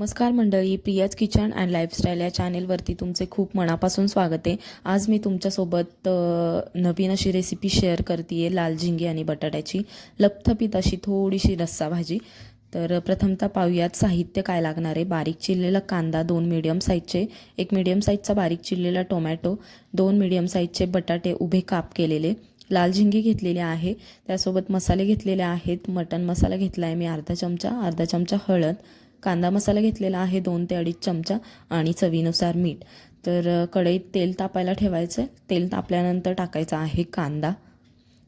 नमस्कार मंडळी Priya's kitchen and lifestyle या चॅनेलवरती तुमचे खूप मनापासून स्वागत आहे. आज मी तुमच्यासोबत नवीन अशी रेसिपी शेअर करते आहे लाल झिंगे आणि बटाट्याची. लपथपीत अशी थोडीशी रस्सा भाजी. तर प्रथमतः पाहूयात साहित्य काय लागणार आहे. बारीक चिरलेला कांदा दोन मिडियम साईजचे एक मिडियम साईजचा बारीक चिरलेला टोमॅटो दोन मिडियम साईजचे बटाटे उभे काप केलेले. लाल झिंगी घेतलेली आहे. त्यासोबत मसाले घेतलेले आहेत. मटन मसाला घेतला आहे मी अर्धा चमचा अर्धा चमचा हळद. कांदा मसाला घेतलेला आहे दोन ते अडीच चमचा आणि चवीनुसार मीठ. तर कढईत तेल तापायला ठेवायचं आहे तेल तापल्यानंतर टाकायचा आहे कांदा.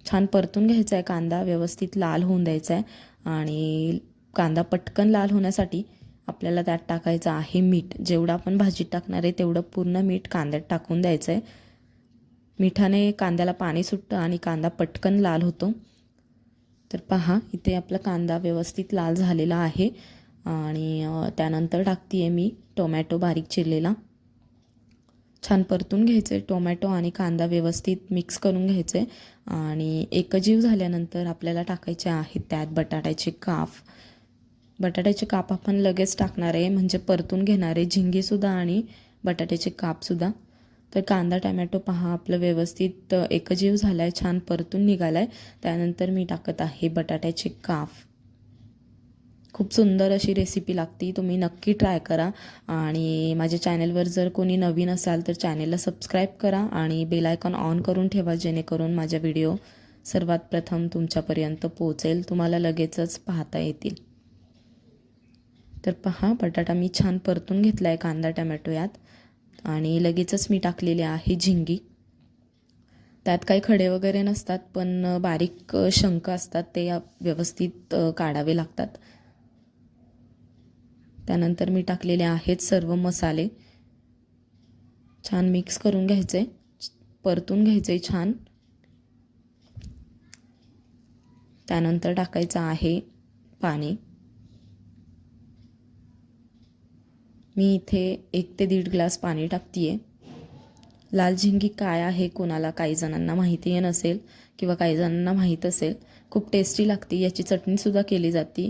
छान परतून घ्यायचा आहे कांदा व्यवस्थित लाल होऊन द्यायचा आहे आणि कांदा पटकन लाल होण्यासाठी आपल्याला त्यात टाकायचं आहे मीठ. जेवढं आपण भाजीत टाकणार आहे तेवढं पूर्ण मीठ कांद्यात टाकून द्यायचं आहे मिठाने कांद्याला पाणी सुटतं आणि कांदा पटकन लाल होतो. तर पहा इथे आपला कांदा व्यवस्थित लाल झालेला आहे. आणि त्यानंतर टाकते आहे मी टोमॅटो बारीक चिरलेला. छान परतून घ्यायचे टोमॅटो आणि कांदा व्यवस्थित मिक्स करून घ्यायचे. आणि एकजीव झाल्यानंतर आपल्याला टाकायचे आहेत त्यात बटाट्याचे काफ बटाट्याचे काप आपण लगेच टाकणार आहे म्हणजे परतून घेणार आहे. झिंगीसुद्धा आणि बटाट्याचे कापसुद्धा तर कांदा टमॅटो पहा आपलं व्यवस्थित एकजीव झाला आहे छान परतून निघाला आहे त्यानंतर मी टाकत आहे बटाट्याचे काफ खूप सुंदर अशी रेसिपी लागती तुम्ही नक्की ट्राय करा. आणि माझ्या चॅनेलवर जर कोणी नवीन असाल तर चॅनेलला सबस्क्राईब करा आणि बेलायकॉन ऑन करून ठेवा जेणेकरून माझ्या व्हिडिओ सर्वात प्रथम तुमच्यापर्यंत पोहोचेल तुम्हाला लगेचच पाहता येतील. तर पहा बटाटा मी छान परतून घेतला आहे कांदा टमॅटो यात. आणि लगेचच मी टाकलेले आहे झिंगी. त्यात काही खडे वगैरे नसतात पण बारीक शंख असतात ते व्यवस्थित काढावे लागतात. त्यानंतर मी टाकलेले आहेत सर्व मसाले. छान मिक्स करून घ्यायचे परतून घ्यायचे छान. त्यानंतर टाकायचं आहे पाणी. मी इथे एक ते दीड ग्लास पाणी टाकते लाल झिंगी काय आहे कोणाला काही जणांना माहिती नसेल किंवा काही जणांना माहीत असेल खूप टेस्टी लागते. याची चटणीसुद्धा केली जाते.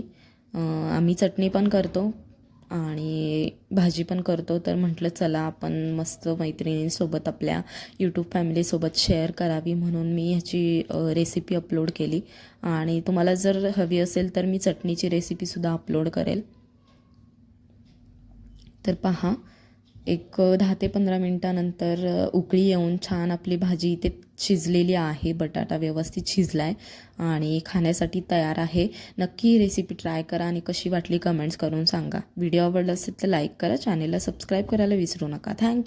आम्ही चटणी पण करतो. आणि भाजी पण करतो. तर म्हटलं चला आपण मस्त मैत्रिणींसोबत आपल्या यूट्यूब फॅमिलीसोबत शेअर करावी म्हणून मी ह्याची रेसिपी अपलोड केली. आणि तुम्हाला जर हवी असेल तर मी चटणीची रेसिपीसुद्धा अपलोड करेल. तर पहा एक दहा ते पंधरा मिनटानंतर उकळी येऊन छान आपली भाजी इथे शिजलेली आहे बटाटा व्यवस्थित शिजला आहे आणि खाण्यासाठी तयार आहे. नक्की ही रेसिपी ट्राय करा आणि कशी वाटली कमेंट्स करून सांगा. व्हिडिओ आवडला असेल तर लाईक करा चॅनेलला सबस्क्राईब करायला विसरू नका. थँक्यू